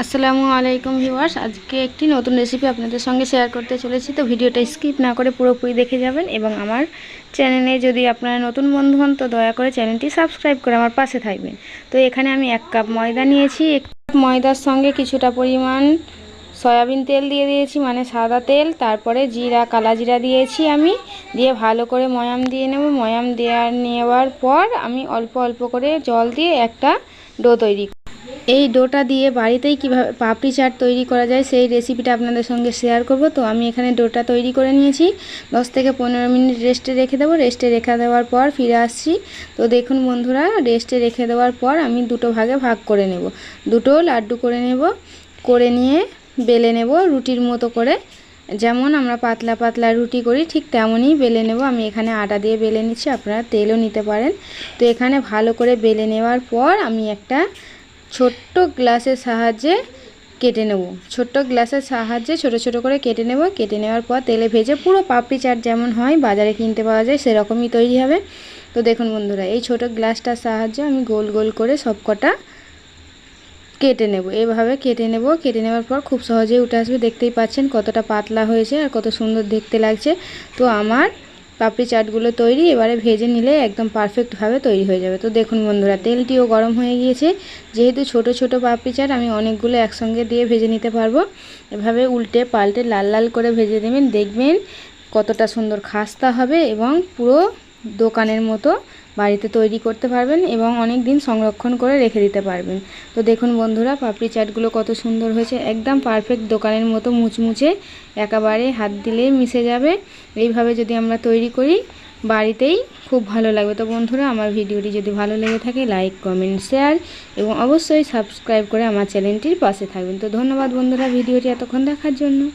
আসসালামু আলাইকুম ভিউয়ার্স। আজকে একটি নতুন রেসিপি আপনাদের সঙ্গে শেয়ার করতে চলেছি। তো ভিডিওটা স্কিপ না করে পুরোপুরি দেখে যাবেন এবং আমার চ্যানেলে যদি আপনারা নতুন বন্ধু হন, তো দয়া করে চ্যানেলটি সাবস্ক্রাইব করে আমার পাশে থাকবেন। তো এখানে আমি এক কাপ ময়দা নিয়েছি। এক কাপ ময়দার সঙ্গে কিছুটা পরিমাণ সয়াবিন তেল দিয়ে দিয়েছি মানে সাদা তেল। তারপরে জিরা, কালা জিরা দিয়েছি আমি। দিয়ে ভালো করে ময়াম দিয়ে নেব। ময়াম দেওয়ার নেওয়ার পর আমি অল্প অল্প করে জল দিয়ে একটা ডো তৈরি এই ডোটা দিয়ে বাড়িতেই কীভাবে পাপড়ি চাট তৈরি করা যায় সেই রেসিপিটা আপনাদের সঙ্গে শেয়ার করব। তো আমি এখানে ডোটা তৈরি করে নিয়েছি। দশ থেকে পনেরো মিনিট রেস্টে রেখে দেবো। রেস্টে রেখে দেওয়ার পর ফিরে আসছি। তো দেখুন বন্ধুরা রেস্টে রেখে দেওয়ার পর আমি দুটো ভাগে ভাগ করে নেব। দুটো লাড্ডু করে নেব, করে নিয়ে বেলে নেব রুটির মতো করে। যেমন আমরা পাতলা পাতলা রুটি করি, ঠিক তেমনই বেলে নেব। আমি এখানে আটা দিয়ে বেলে নিচ্ছি, আপনারা তেলও নিতে পারেন। তো এখানে ভালো করে বেলে নেওয়ার পর আমি একটা ছোট্ট গ্লাসের সাহায্যে কেটে নেব। ছোট্ট গ্লাসের সাহায্যে ছোট ছোট করে কেটে নেব। কেটে নেওয়ার পর তেলে ভেজে পুরো পাপড়ি চাট যেমন হয় বাজারে কিনতে পাওয়া যায় সেরকমই তৈরি হবে। তো দেখুন বন্ধুরা, এই ছোট গ্লাসটার সাহায্যে আমি গোল গোল করে সব কটা কেটে নেব। এভাবে কেটে নেব। কেটে নেওয়ার পর খুব সহজেই উঠে আসবে। দেখতেই পাচ্ছেন কতটা পাতলা হয়েছে আর কত সুন্দর দেখতে লাগছে। তো আমার পাপড়ি চাটগুলো তৈরি, এবারে ভেজে নিলে একদম পারফেক্টভাবে তৈরি হয়ে যাবে। তো দেখুন বন্ধুরা, তেলটিও গরম হয়ে গিয়েছে। যেহেতু ছোট ছোট পাপড়ি চাট, আমি অনেকগুলো একসঙ্গে দিয়ে ভেজে নিতে পারব। এভাবে উল্টে পাল্টে লাল লাল করে ভেজে দেবেন দেখবেন কতটা সুন্দর খাস্তা হবে এবং পুরো দোকানের মতো বাড়িতে তৈরি করতে পারবেন এবং অনেক দিন সংরক্ষণ করে রেখে দিতে পারবেন। তো দেখুন বন্ধুরা, পাপড়ি চাটগুলো কত সুন্দর হয়েছে। একদম পারফেক্ট দোকানের মতো মুচমুচে একেবারে হাত দিলেই মিশে যাবে। এইভাবে যদি আমরা তৈরি করি, বাড়িতেই খুব ভালো লাগবে। তো বন্ধুরা, আমার ভিডিওটি যদি ভালো লেগে থাকে লাইক কমেন্ট শেয়ার এবং অবশ্যই সাবস্ক্রাইব করে আমার চ্যানেলটির পাশে থাকবেন। তো ধন্যবাদ বন্ধুরা, ভিডিওটি এতক্ষণ দেখার জন্য।